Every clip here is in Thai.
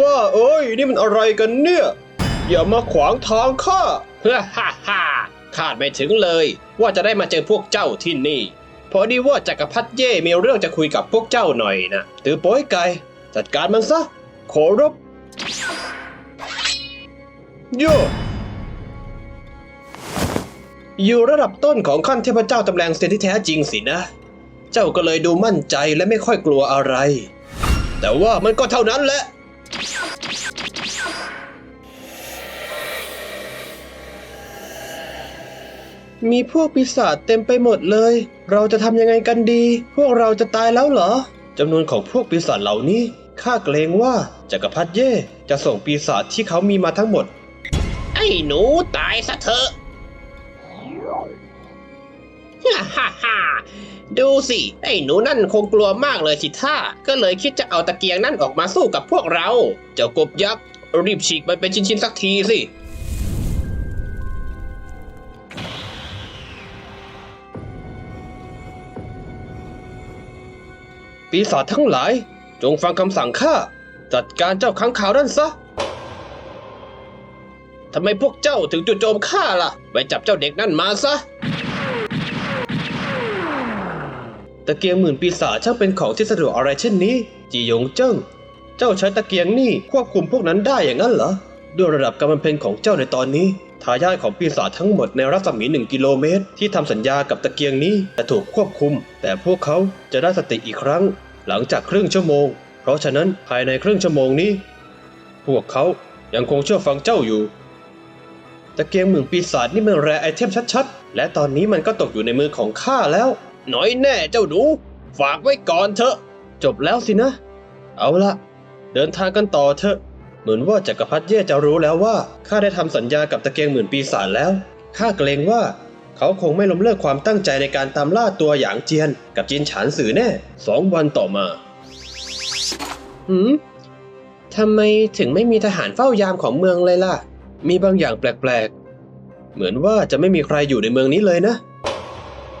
บ้าเอ้ย นี่มันอะไรกันเนี่ย อย่ามาขวางทางข้าฮ่าฮ่าฮ่าคาดไม่ถึงเลย ว่าจะได้มาเจอพวกเจ้าที่นี่ พอดีว่าจักรพรรดิเย่มีเรื่องจะคุยกับพวกเจ้าหน่อยนะตือโป้ยไก่จัดการมันซะ ขอรบโยอยู่ระดับต้นของขั้นเทพเจ้าตำแหน่งเซนที่แท้จริงสินะ เจ้าก็เลยดูมั่นใจและไม่ค่อยกลัวอะไร แต่ว่ามันก็เท่านั้นแหละ มีพวกปีศาจเต็มไปหมดเลย เราจะทำยังไงกันดี พวกเราจะตายแล้วเหรอจำนวนของพวกปีศาจเหล่านี้ข้าเกรงว่าจักรพรรดิเย่จะส่งปีศาจที่เขามีมาทั้งหมด ไอ้หนูตายซะเถอะ ฮ่าฮ่าฮ่าดูสิ ไอ้หนูนั่นคงกลัวมากเลยสิท่า ก็เลยคิดจะเอาตะเกียงนั่นออกมาสู้กับพวกเรา เจ้ากบยักษ์รีบฉีกมันเป็นชิ้นๆสักทีสิ ปีศาจทั้งหลาย จงฟังคำสั่งข้า จัดการเจ้าค้างคาวนั่นซะทำไมพวกเจ้าถึงจู่โจมข้าล่ะ ไปจับเจ้าเด็กนั่นมาซะตะเกียงหมื่นปีศาจช่างเป็นของที่สะดวกอะไรเช่นนี้ จียงเจิ้ง เจ้าใช้ตะเกียงนี่ควบคุมพวกนั้นได้อย่างนั้นเหรอ ด้วยระดับกำมันเพนของเจ้าในตอนนี้ ทายาทของปีศาจทั้งหมดในรัศมีหนึ่งกิโลเมตร ที่ทำสัญญากับตะเกียงนี้จะถูกควบคุม แต่พวกเขาจะได้สติอีกครั้ง หลังจากครึ่งชั่วโมง เพราะฉะนั้นภายในครึ่งชั่วโมงนี้ พวกเขายังคงเชื่อฟังเจ้าอยู่ ตะเกียงหมื่นปีศาจนี่มันแรไอเทมชัดๆ และตอนนี้มันก็ตกอยู่ในมือของข้าแล้วน้อยแน่เจ้าหนูฝากไว้ก่อนเถอะ จบแล้วสินะ เอาละเดินทางกันต่อเถอะ เหมือนว่าจักรพรรดิเย่จะรู้แล้วว่าข้าได้ทำสัญญากับตะเกียงหมื่นปีศาจแล้วข้าเกรงว่าเขาคงไม่ล้มเลิกความตั้งใจในการตามล่าตัวหยางเจียน กับจินฉานสื่อแน่สองวันต่อมาหืมทำไมถึงไม่มีทหารเฝ้ายามของเมืองเลยล่ะ มีบางอย่างแปลกๆ เหมือนว่าจะไม่มีใครอยู่ในเมืองนี้เลยนะ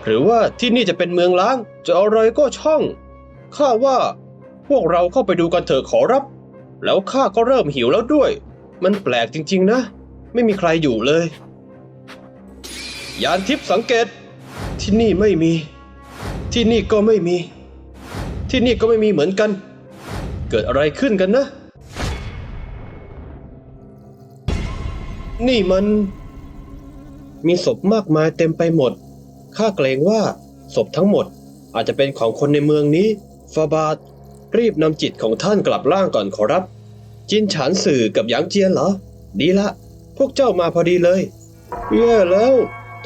หรือว่าที่นี่จะเป็นเมืองล้าง จะอะไรก็ช่างข้าว่า พวกเราเข้าไปดูกันเถอะขอรับ แล้วข้าก็เริ่มหิวแล้วด้วย มันแปลกจริง ๆ นะ ไม่มีใครอยู่เลย ยานทิพย์สังเกต ที่นี่ไม่มี ที่นี่ก็ไม่มี ที่นี่ก็ไม่มีเหมือนกัน เกิดอะไรขึ้นกันนะ นี่มัน มีศพมากมายเต็มไปหมด ข้าเกรงว่าศพทั้งหมดอาจจะเป็นของคนในเมืองนี้ฟาบาท รีบนำจิตของท่านกลับร่างก่อนขอรับ จินฉานสื่อกับหยางเจียนเหรอ ดีละ พวกเจ้ามาพอดีเลยแย่แล้ว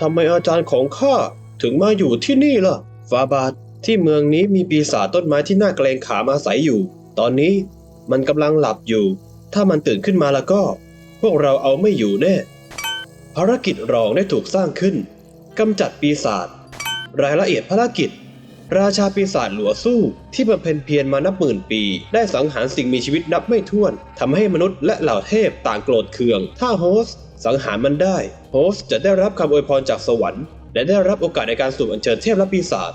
ทำไมอาจารย์ของข้าถึงมาอยู่ที่นี่ล่ะฟาบาทที่เมืองนี้มีปีศาจต้นไม้ที่น่าเกรงขามอาศัยอยู่ ตอนนี้มันกำลังหลับอยู่ ถ้ามันตื่นขึ้นมาแล้วก็ พวกเราเอาไม่อยู่แน่ ภารกิจรองได้ถูกสร้างขึ้นกำจัดปีศาจรายละเอียดภารกิจ ราชาปีศาจหลัวสู้ ที่บำเพ็ญเพียรมานับหมื่นปี ได้สังหารสิ่งมีชีวิตนับไม่ถ้วนทำให้มนุษย์และเหล่าเทพต่างโกรธเคือง ถ้าโฮสสังหารมันได้ โฮสจะได้รับคำอวยพรจากสวรรค์ และได้รับโอกาสในการสูบอัญเชิญเทพและปีศาจ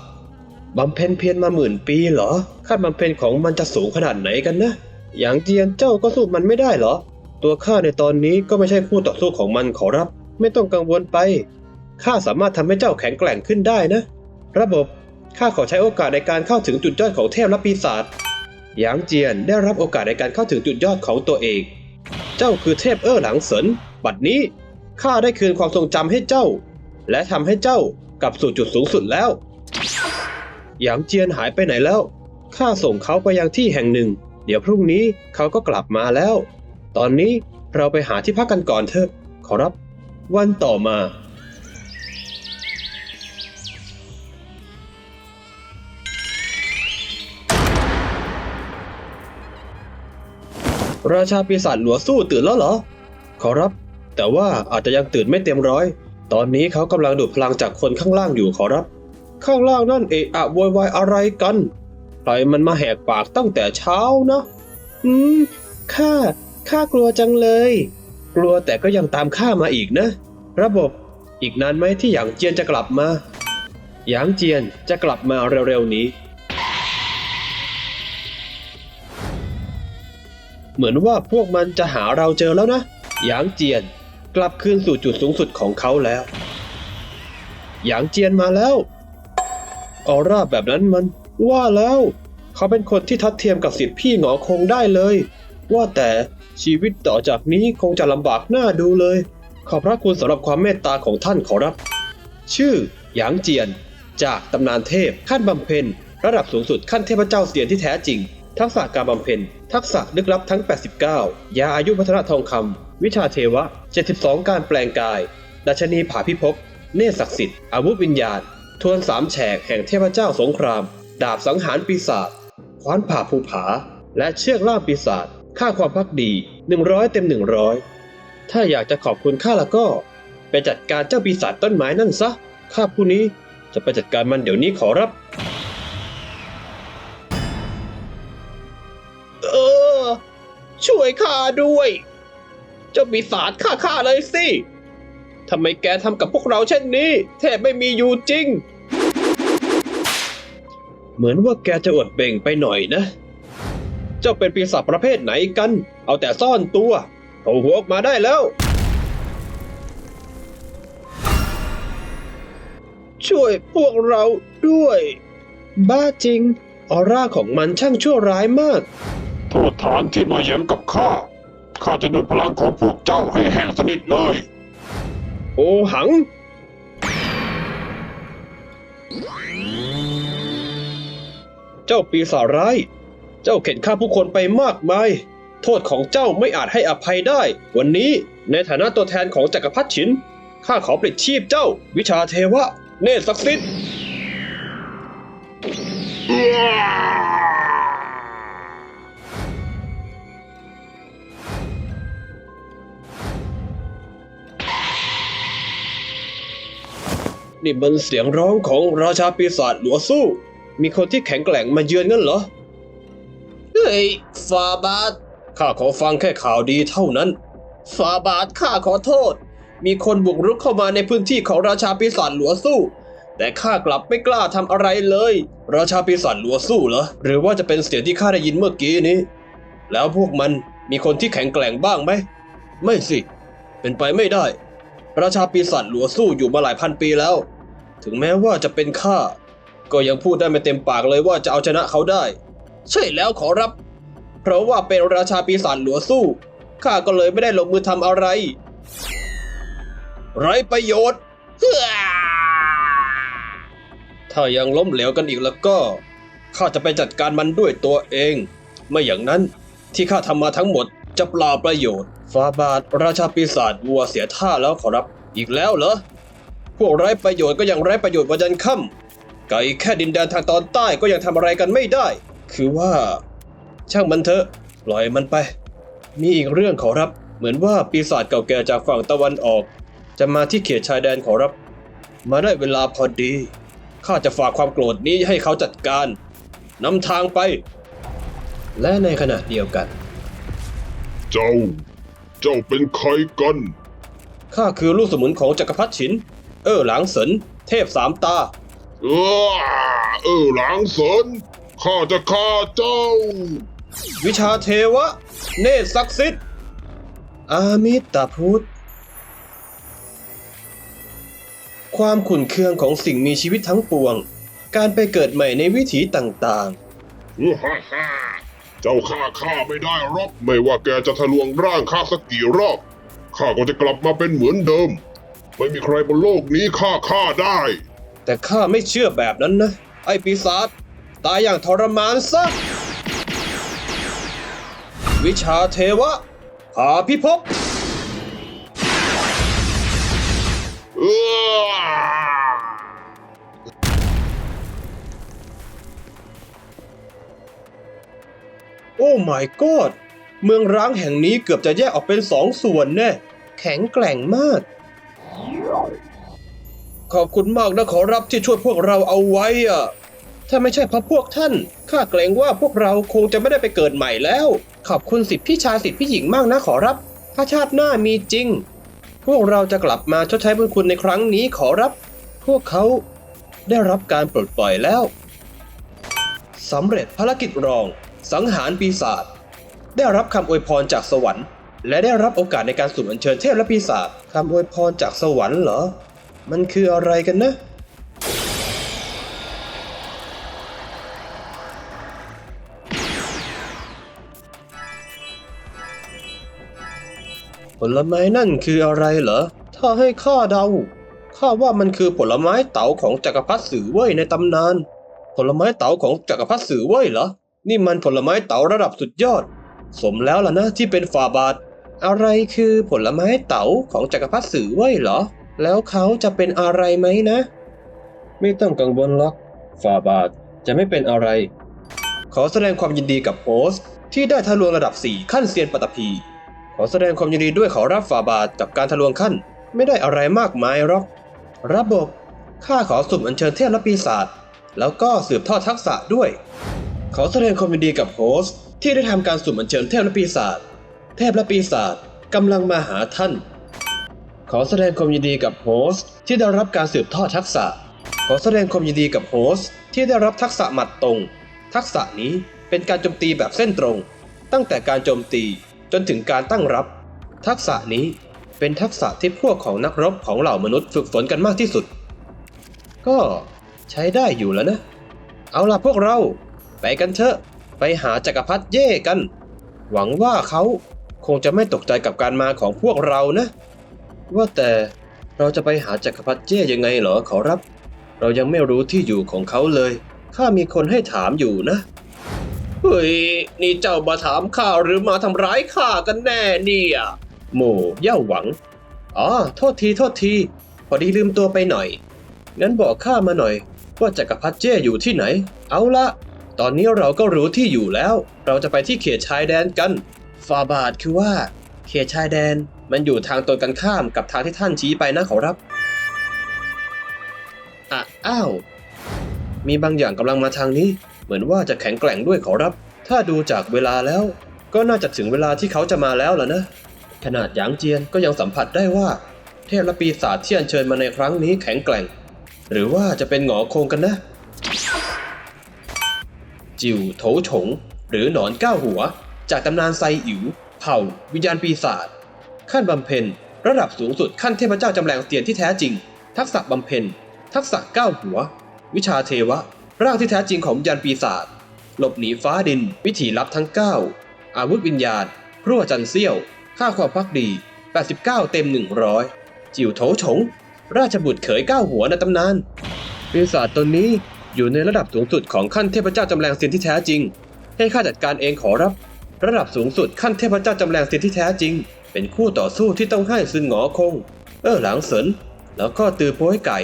บำเพ็ญเพียรมาหมื่นปีเหรอขั้นบำเพ็ญของมันจะสูงขนาดไหนกันนะ อย่างเจียนเจ้าก็สู้มันไม่ได้เหรอ ตัวข้าในตอนนี้ก็ไม่ใช่คู่ต่อสู้ของมันขอรับ ไม่ต้องกังวลไปข้าสามารถทำให้เจ้าแข็งแกร่งขึ้นได้นะ ระบบ ข้าขอใช้โอกาสในการเข้าถึงจุดยอดของเทพและปีศาจหยางเจียนได้รับโอกาสในการเข้าถึงจุดยอดของตัวเอง เจ้าคือเทพเอ้อหลังเสินบัดนี้ข้าได้คืนความทรงจำให้เจ้า และทำให้เจ้ากลับสู่จุดสูงสุดแล้วหยางเจียนหายไปไหนแล้วข้าส่งเขาไปยังที่แห่งหนึ่ง เดี๋ยวพรุ่งนี้เขาก็กลับมาแล้ว ตอนนี้เราไปหาที่พักกันก่อนเถอะ ขอรับ วันต่อมา ราชาปีศาจหลัวสู้ตื่นแล้วเหรอ ขอรับ แต่ว่าอาจจะยังตื่นไม่เต็มร้อย ตอนนี้เขากำลังดูดพลังจากคนข้างล่างอยู่ขอรับ ข้างล่างนั่นเอะอะโวยวายอะไรกัน ใครมันมาแหกปากตั้งแต่เช้านะ อืม ข้า ข้ากลัวจังเลย กลัวแต่ก็ยังตามข้ามาอีกนะ ระบบ อีกนานไหมที่หยางเจียนจะกลับมา หยางเจียนจะกลับมาเร็วๆนี้ เหมือนว่าพวกมันจะหาเราเจอแล้วนะ หยางเจียนกลับคืนสู่จุดสูงสุดของเขาแล้ว หยางเจียนมาแล้ว ออร่าแบบนั้นมัน ว่าแล้ว เขาเป็นคนที่ทัดเทียมกับสิทธิพี่หงอคงได้เลย ว่าแต่ชีวิตต่อจากนี้คงจะลำบากหน้าดูเลย ขอบพระคุณสำหรับความเมตตาของท่านขอรับ ชื่อ หยางเจียน จากตำนานเทพขั้นบำเพ็ญระดับสูงสุดขั้นเทพเจ้าเสียนที่แท้จริง ทักษะการบำเพ็ญ ทักษะลึกลับทั้ง 89 ยาอายุพัฒนาทองคำ วิชาเทวะ 72 การแปลงกาย ดัชนีผาพิภพ เนศักดิ์สิทธิ์ อาวุธวิญญาณ ทวนสามแฉกแห่งเทพเจ้าสงคราม ดาบสังหารปีศาจขวานผ่าภูผา และเชือกล่าปีศาจ ค่าความพักดี 100 เต็ม 100 ถ้าอยากจะขอบคุณข้าแล้วก็ ไปจัดการเจ้าปีศาจต้นไม้นั่นซะ ข้าผู้นี้จะไปจัดการมันเดี๋ยวนี้ขอรับ ช่วยข้าด้วย เจ้าปีศาจฆ่าข้าเลยสิทำไมแกทำกับพวกเราเช่นนี้ แทบไม่มีอยู่จริง เหมือนว่าแกจะอดเบ่งไปหน่อยนะ เจ้าเป็นปีศาจประเภทไหนกัน เอาแต่ซ่อนตัวโผล่หัวออกมาได้แล้ว ช่วยพวกเราด้วย บ้าจริง ออร่าของมันช่างชั่วร้ายมาก โทษฐานที่มาแย้มกับข้า ข้าจะดูดพลังของพวกเจ้าให้แห้งสนิทเลย โอหัง เจ้าปีศาจร้าย เจ้าเข็นฆ่าผู้คนไปมากมาย โทษของเจ้าไม่อาจให้อภัยได้ วันนี้ในฐานะตัวแทนของจักรพรรดิฉิน ข้าขอปลิดชีพเจ้า วิชาเทวะ เนตรศักดิ์สิทธิ์ นี่มันเสียงร้องของราชาปีศาจหลัวสู้ มีคนที่แข็งแกร่งมาเยือนงั้นเหรอ เฮ้ยฟาบาทข้าขอฟังแค่ข่าวดีเท่านั้นฟาบาทข้าขอโทษ มีคนบุกรุกเข้ามาในพื้นที่ของราชาปีศาจหลัวสู้ แต่ข้ากลับไม่กล้าทำอะไรเลย ราชาปีศาจหลัวสู้เหรอ หรือว่าจะเป็นเสียงที่ข้าได้ยินเมื่อกี้นี้ แล้วพวกมันมีคนที่แข็งแกร่งบ้างไหม ไม่สิ เป็นไปไม่ได้ ราชาปีศาจหลัวสู้อยู่มาหลายพันปีแล้ว ถึงแม้ว่าจะเป็นข้าก็ยังพูดได้ไม่เต็มปากเลยว่าจะเอาชนะเขาได้ ใช่แล้วขอรับ เพราะว่าเป็นราชาปีศาจหลัวสู้ข้าก็เลยไม่ได้ลงมือทำอะไร ไรประโยชน์ ถ้ายังล้มเหลวกันอีกแล้วก็ข้าจะไปจัดการมันด้วยตัวเอง ไม่อย่างนั้นที่ข้าทำมาทั้งหมด จะเปล่าประโยชน์ฟาบาทราชาปีศาจวัวเสียท่าแล้วขอรับ อีกแล้วเหรอ พวกไร้ประโยชน์ก็ยังไร้ประโยชน์วันยันค่ำไก่แค่ดินแดนทางตอนใต้ก็ยังทำอะไรกันไม่ได้ คือว่า ช่างมันเถอะปล่อยมันไป มีอีกเรื่องขอรับ เหมือนว่าปีศาจเก่าแก่จากฝั่งตะวันออก จะมาที่เขตชายแดนขอรับ มาได้เวลาพอดีข้าจะฝากความโกรธนี้ให้เขาจัดการนำทางไป และในขณะเดียวกัน เจ้า เจ้าเป็นใครกัน ข้าคือลูกสมุนของจักรพรรดิฉิน เออหลางเสินเทพสามตา เออเออหลางเสินข้าจะฆ่าเจ้า วิชาเทวะ เนตรศักดิ์สิทธิ์ อามิตาพุทธ ความขุ่นเคืองของสิ่งมีชีวิตทั้งปวง การไปเกิดใหม่ในวิถีต่างฮ่าฮ่า เจ้าฆ่าข้าไม่ได้หรอกไม่ว่าแกจะทะลวงร่างข้าสักกี่รอบข้าก็จะกลับมาเป็นเหมือนเดิม ไม่มีใครบนโลกนี้ฆ่าข้าได้ แต่ข้าไม่เชื่อแบบนั้นนะ ไอ้ปีศาจตายอย่างทรมานซะ วิชาเทวะหาพิภพ my god เมืองร้างแห่งนี้เกือบจะแยกออกเป็นสองส่วนแน่แข็งแกร่งมาก ขอบคุณมากนะขอรับที่ช่วยพวกเราเอาไว้อะถ้าไม่ใช่เพราะพวกท่าน ข้าเกรงว่าพวกเราคงจะไม่ได้ไปเกิดใหม่แล้ว ขอบคุณสิทธิพี่ชายสิทธิพี่หญิงมากนะขอรับ ถ้าชาติหน้ามีจริง พวกเราจะกลับมาชดใช้บุญคุณในครั้งนี้ขอรับ พวกเขาได้รับการปลดปล่อยแล้วสำเร็จภารกิจรอง สังหารปีศาจได้รับคำอวยพรจากสวรรค์ และได้รับโอกาสในการสุ่มอัญเชิญเทพและปีศาจคำอวยพรจากสวรรค์เหรอ มันคืออะไรกันนะ ผลไม้นั่นคืออะไรเหรอ ถ้าให้ข้าเดาข้าว่ามันคือผลไม้เต๋าของจักรพรรดิสือเว่ยในตำนาน ผลไม้เต๋าของจักรพรรดิสือเว่ยเหรอ นี่มันผลไม้เต๋าระดับสุดยอด สมแล้วล่ะนะที่เป็นฝาบาท อะไรคือผลไม้เต๋าของจักรพรรดิสื่อเว่ยเหรอ แล้วเขาจะเป็นอะไรไหมนะ ไม่ต้องกังวลหรอกฝาบาทจะไม่เป็นอะไร ขอแสดงความยินดีกับโฮสต์ที่ได้ทะลวงระดับ 4 ขั้นเซียนปัตภีขอแสดงความยินดีด้วยขอรับฝาบาทกับการทะลวงขั้น ไม่ได้อะไรมากมายหรอก ระบบข้าขอสุ่มอัญเชิญเทพและปีศาจแล้วก็สืบทอดทักษะด้วย ขอแสดงความยินดีกับโฮสต์ที่ได้ทำการสุ่มอัญเชิญเทพและปีศาจ เทพและปีศาจกำลังมาหาท่าน ขอแสดงความยินดีกับโฮสต์ที่ได้รับการสืบทอดทักษะ ขอแสดงความยินดีกับโฮสต์ที่ได้รับทักษะหมัดตรง ทักษะนี้เป็นการโจมตีแบบเส้นตรง ตั้งแต่การโจมตีจนถึงการตั้งรับ ทักษะนี้เป็นทักษะที่พวกของนักรบของเหล่ามนุษย์ฝึกฝนกันมากที่สุด ก็ใช้ได้อยู่แล้วนะ เอาล่ะพวกเรา ไปกันเถอะ ไปหาจักรพรรดิเย่กัน หวังว่าเขาคงจะไม่ตกใจกับการมาของพวกเรานะ ว่าแต่เราจะไปหาจักรพรรดิเย่ยังไงเหรอขอรับ เรายังไม่รู้ที่อยู่ของเขาเลย ข้ามีคนให้ถามอยู่นะ เฮ้ย นี่เจ้ามาถามข้าหรือมาทำร้ายข้ากันแน่เนี่ยโมเย่าหวัง อ๋อ โทษทีโทษที พอดีลืมตัวไปหน่อย งั้นบอกข้ามาหน่อย ว่าจักรพรรดิเจ้อยู่ที่ไหน เอาละ ตอนนี้เราก็รู้ที่อยู่แล้ว เราจะไปที่เขตชายแดนกันฟาบาทคือว่า เขตชายแดนมันอยู่ทางตรงกันข้ามกับทางที่ท่านชี้ไปนะขอรับอะอ้าว มีบางอย่างกำลังมาทางนี้ เหมือนว่าจะแข็งแกร่งด้วยขอรับ ถ้าดูจากเวลาแล้ว ก็น่าจะถึงเวลาที่เขาจะมาแล้วล่ะนะ ขนาดหยางเจียนก็ยังสัมผัสได้ว่า เทพและปีศาจที่อัญเชิญมาในครั้งนี้แข็งแกร่ง หรือว่าจะเป็นหงอคงกันนะ จิวโถฉง หรือหนอนก้าวหัว จากตำนานไซอิ๋วเผ่า วิญญาณปีศาจขั้นบำเพ็ญ ระดับสูงสุดขั้นเทพเจ้าจำแรงเตียนที่แท้จริง ทักษะบำเพ็ญ ทักษะก้าวหัว วิชาเทวะ ร่างที่แท้จริงของวิญญาณปีศาจหลบหนีฟ้าดิน วิถีลับทั้ง 9 อาวุธวิญญาณรั่วจันเซี่ยว ค่าความพักดี 89 เต็ม 100 จิ๋วโถฉง ราชบุตรเขยก้าวหัวในตำนานปีศาจตนนี้ อยู่ในระดับสูงสุดของขั้นเทพเจ้าจำแรงเซียนที่แท้จริง ให้ข้าจัดการเองขอรับ ระดับสูงสุดขั้นเทพเจ้าจำแรงเซียนที่แท้จริง เป็นคู่ต่อสู้ที่ต้องให้ซึนหงอคง เออหลังเสินแล้วก็ตือโป้ยไก่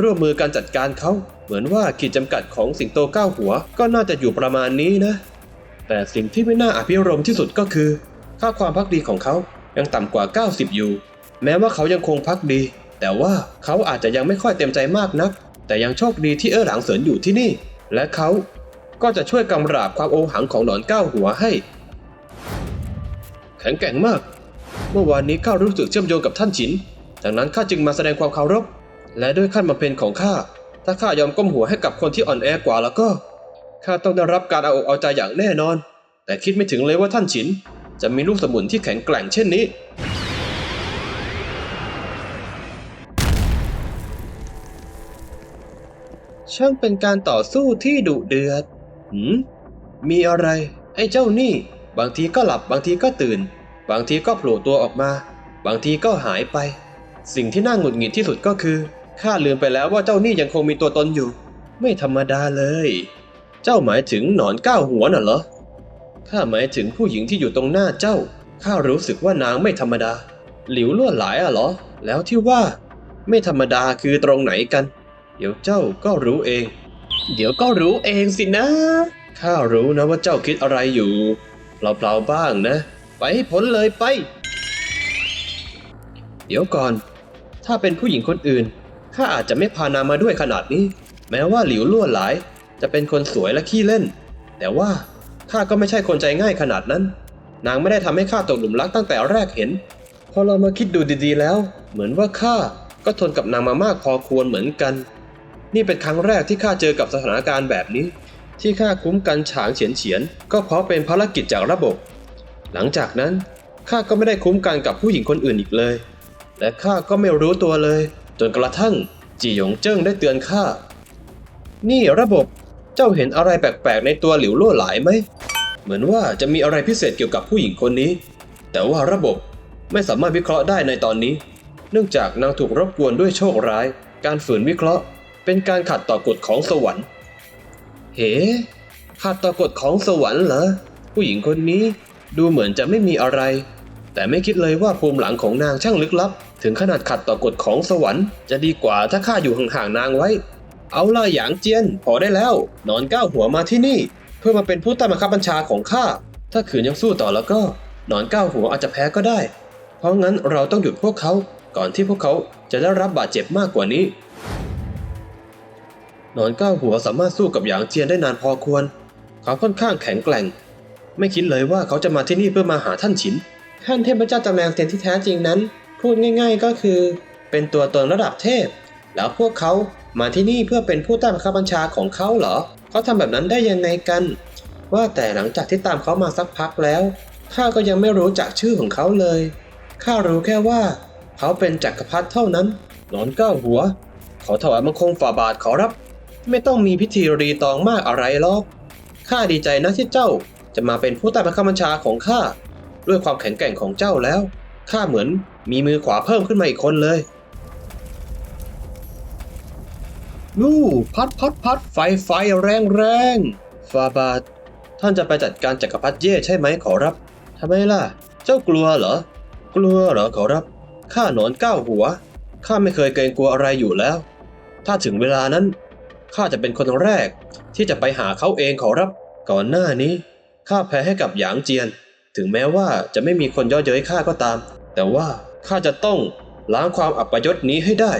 ร่วมมือการจัดการเขา เหมือนว่าขีดจำกัดของสิงโตก้าวหัว ก็น่าจะอยู่ประมาณนี้นะ แต่สิ่งที่ไม่น่าอภิรมที่สุดก็คือ ค่าความพักดีของเขายังต่ำกว่า 90 อยู่ แม้ว่าเขายังคงพักดี แต่ว่าเขาอาจจะยังไม่ค่อยเต็มใจมากนัก แต่ยังโชคดีที่เออหลังเสรินอยู่ที่นี่ และเขาก็จะช่วยกำราบความโอหังของหนอนก้าวหัวให้ แข็งแกร่งมาก เมื่อวานนี้ข้ารู้สึกเชื่อมโยงกับท่านฉินจากนั้นข้าจึงมาแสดงความเคารพ และด้วยขั้นบำเพ็ญของข้า ถ้าข้ายอมก้มหัวให้กับคนที่อ่อนแอกว่าแล้วก็ ข้าต้องได้รับการเอาอกเอาใจอย่างแน่นอน แต่คิดไม่ถึงเลยว่าท่านฉิน จะมีลูกสมุนที่แข็งแกร่งเช่นนี้ ช่างเป็นการต่อสู้ที่ดุเดือด หืม มีอะไร ไอ้เจ้านี่ บางทีก็หลับบางทีก็ตื่น บางทีก็โผล่ตัวออกมา บางทีก็หายไป สิ่งที่น่าหงุดหงิดที่สุดก็คือ ข้าลืมไปแล้วว่าเจ้านี่ยังคงมีตัวตนอยู่ ไม่ธรรมดาเลย เจ้าหมายถึงหนอนก้าวหัวน่ะเหรอ ข้าหมายถึงผู้หญิงที่อยู่ตรงหน้าเจ้า ข้ารู้สึกว่านางไม่ธรรมดา หลิวล่วหลายอะเหรอ แล้วที่ว่า ไม่ธรรมดาคือตรงไหนกัน เดี๋ยวเจ้าก็รู้เอง เดี๋ยวก็รู้เองสินะ ข้ารู้นะว่าเจ้าคิดอะไรอยู่ เปล่าๆบ้างนะ ไปให้พ้นเลยไป เดี๋ยวก่อน ถ้าเป็นผู้หญิงคนอื่น ข้าอาจจะไม่พานางมาด้วยขนาดนี้ แม้ว่าหลิวล่วหลาย จะเป็นคนสวยและขี้เล่น แต่ว่าข้าก็ไม่ใช่คนใจง่ายขนาดนั้น นางไม่ได้ทำให้ข้าตกหลุมรักตั้งแต่แรกเห็น พอเรามาคิดดูดีๆแล้ว เหมือนว่าข้าก็ทนกับนางมามากพอควรเหมือนกัน นี่เป็นครั้งแรกที่ข้าเจอกับสถานการณ์แบบนี้ ที่ข้าคุ้มกันฉางเฉียนเฉียน ก็เพราะเป็นภารกิจจากระบบ หลังจากนั้นข้าก็ไม่ได้คุ้มกันกับผู้หญิงคนอื่นอีกเลย และข้าก็ไม่รู้ตัวเลย จนกระทั่งจีหยงเจิ้งได้เตือนข้า นี่ระบบเจ้าเห็นอะไรแปลกๆ ในตัวหลิวลั่วหลายไหม เหมือนว่าจะมีอะไรพิเศษเกี่ยวกับผู้หญิงคนนี้ แต่ว่าระบบไม่สามารถวิเคราะห์ได้ในตอนนี้ เนื่องจากนางถูกรบกวนด้วยโชคร้าย การฝืนวิเคราะห์ เป็นการขัดต่อกฎของสวรรค์ เฮ้ขัดต่อกฎของสวรรค์เหรอ ผู้หญิงคนนี้ดูเหมือนจะไม่มีอะไร แต่ไม่คิดเลยว่าภูมิหลังของนางช่างลึกลับ ถึงขนาดขัดต่อกฎของสวรรค์ จะดีกว่าถ้าข้าอยู่ห่างๆนางไว้ เอาล่ะหยางเจียน พอได้แล้ว นอนก้าวหัวมาที่นี่ เพื่อมาเป็นผู้ใต้บังคับบัญชาของข้า ถ้าขืนยังสู้ต่อแล้วก็ นอนก้าวหัวอาจจะแพ้ก็ได้ เพราะงั้นเราต้องหยุดพวกเขา ก่อนที่พวกเขาจะได้รับบาดเจ็บมากกว่านี้ นอนก้าวหัวสามารถสู้กับหยางเจียนได้นานพอควร เขาค่อนข้างแข็งแกร่ง ไม่คิดเลยว่าเขาจะมาที่นี่เพื่อมาหาท่านฉิน ท่านเทพเจ้าจำแรงเตียนที่แท้จริงนั้น พูดง่าย ๆ ก็คือ เป็นตัวตนระดับเทพ แล้วพวกเขามาที่นี่เพื่อเป็นผู้ใต้บังคับบัญชาของเขาเหรอ เขาทำแบบนั้นได้ยังไงกัน ว่าแต่หลังจากที่ตามเขามาสักพักแล้วข้าก็ยังไม่รู้จักชื่อของเขาเลยข้ารู้แค่ว่า เขาเป็นจักรพรรดิเท่านั้นนอนก้าหัว ขอถวายบังคมฝ่าบาทขอรับ ไม่ต้องมีพิธีรีตองมากอะไรหรอก ข้าดีใจนะที่เจ้าจะมาเป็นผู้ใต้บังคับบัญชาของข้า ด้วยความแข็งแกร่งของเจ้าแล้ว ข้าเหมือนมีมือขวาเพิ่มขึ้นมาอีกคนเลยนู่พัดพัดพัดไฟไฟแรงแรงฟาบาทท่านจะไปจัดการจักรพรรดิเย่ใช่ไหมขอรับทำไมล่ะ เจ้ากลัวเหรอ กลัวเหรอขอรับ ข้าหนอนก้าวหัว ข้าไม่เคยเกรงกลัวอะไรอยู่แล้ว ถ้าถึงเวลานั้น ข้าจะเป็นคนแรก ที่จะไปหาเขาเองขอรับ ก่อนหน้านี้ข้าแพ้ให้กับหยางเจียน ถึงแม้ว่าจะไม่มีคนย่อเย้ยข้าก็ตาม แต่ว่าข้าจะต้องล้างความอัปยศนี้ให้ได้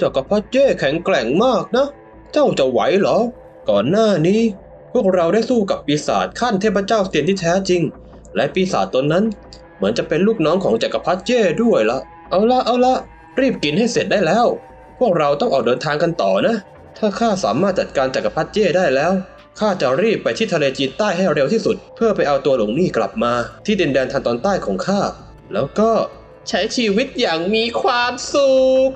จักรพรรดิเจ้แข็งแกร่งมากนะ เจ้าจะไหวเหรอ ก่อนหน้านี้ พวกเราได้สู้กับปีศาจขั้นเทพเจ้าเตียนที่แท้จริง และปีศาจตนนั้น เหมือนจะเป็นลูกน้องของจักรพรรดิเจ้ด้วยละเอาละเอาละรีบกินให้เสร็จได้แล้ว พวกเราต้องออกเดินทางกันต่อนะ ถ้าข้าสามารถจัดการจักรพรรดิเจ้ได้แล้วข้าจะรีบไปที่ทะเลจีนใต้ให้เร็วที่สุด เพื่อไปเอาตัวหลงนี่กลับมาที่ดินแดนทางตอนใต้ของข้าแล้วก็ใช้ชีวิตอย่างมีความสุข